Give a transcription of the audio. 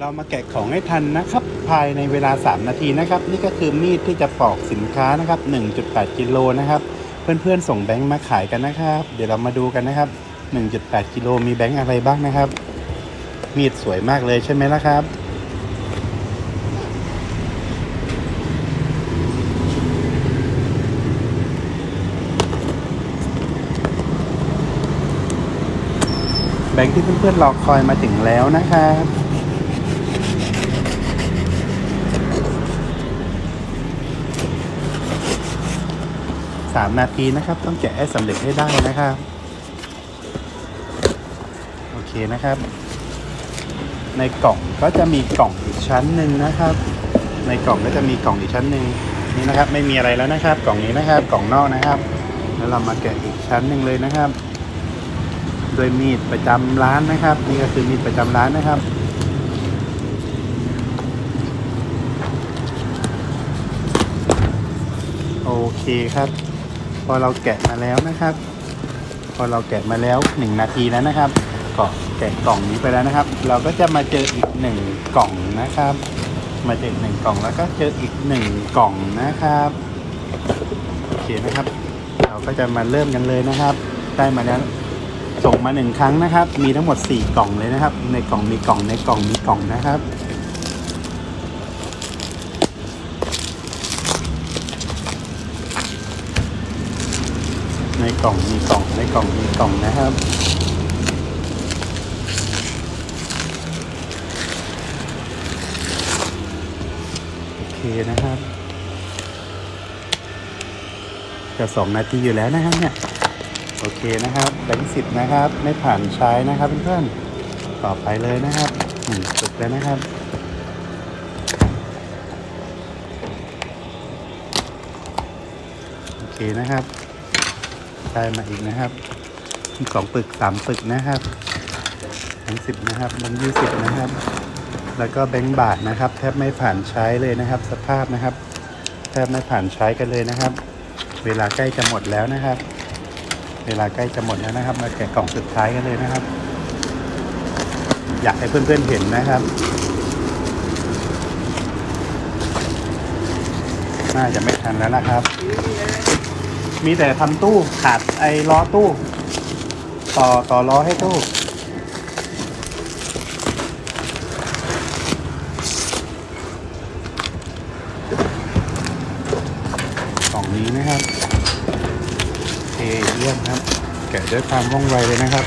เรามาแกะของให้ทันนะครับ ภายในเวลา 3 นาทีนะครับ นี่ก็คือมีดที่จะปอกสินค้านะครับ 1.8 กิโลนะครับ เพื่อนๆส่งแบงค์มาขายกันนะครับ เดี๋ยวเรามาดูกันนะครับ 1.8 กิโลมีแบงค์อะไรบ้างนะครับ มีดสวยมากเลยใช่ไหมล่ะครับแบงค์ที่เพื่อนๆรอคอยมาถึงแล้วนะครับ สามนาทีนะครับ ต้องแกะให้สำเร็จให้ได้นะครับ โอเคนะครับ ในกล่องก็จะมีกล่องอีกชั้นหนึ่งนะครับ ในกล่องก็จะมีกล่องอีกชั้นหนึ่งนี่นะครับไม่มีอะไรแล้วนะครับ กล่องนี้นะครับกล่องนอกนะครับ แล้วเรามาแกะอีกชั้นหนึ่งเลยนะครับโดยมีดประจำร้านนะครับ นี่ก็คือมีดประจำร้านนะครับโอเคครับ พอเราแกะมาแล้วนะครับ พอเราแกะมาแล้วหนึ่งนาทีแล้วนะครับก็แกะกล่องนี้ไปแล้วนะครับ เราก็จะมาเจออีกหนึ่งกล่องนะครับ มาเจอหนึ่งกล่องแล้วก็เจออีกหนึ่งกล่องนะครับโอเคนะครับ เราก็จะมาเริ่มกันเลยนะครับ ได้มาแล้วส่งมาหนึ่งครั้งนะครับ มีทั้งหมดสี่กล่องเลยนะครับ ในกล่องมีกล่องในกล่องมีกล่องนะครับ ในกล่องมีกล่องในกล่องมีกล่องนะครับ โอเคนะครับจะสองนาทีอยู่แล้วนะครับเนี่ยโอเคนะครับแบงค์สิบนะครับ ไม่ผ่านใช้นะครับเพื่อนๆต่อไปเลยนะครับหนึ่งสุดแล้วนะครับโอเคนะครับ ได้มาอีกนะครับมีสองปึกสามปึกนะครับแบงค์สิบนะครับแบงค์ยี่สิบนะครับ แล้วก็แบงค์บาทนะครับ แทบไม่ผ่านใช้เลยนะครับ สภาพนะครับ แทบไม่ผ่านใช้กันเลยนะครับ เวลาใกล้จะหมดแล้วนะครับ เวลาใกล้จะหมดแล้วนะครับ มาแกะกล่องสุดท้ายกันเลยนะครับ อยากให้เพื่อนๆเห็นนะครับน่าจะไม่ทันแล้วนะครับ มีแต่ทำตู้ขาดไอ้ล้อตู้ ต่อต่อล้อให้ตู้ สองนี้นะครับโอเทเยี่ยมครับ แกะด้วยความว่องไวเลยนะครับ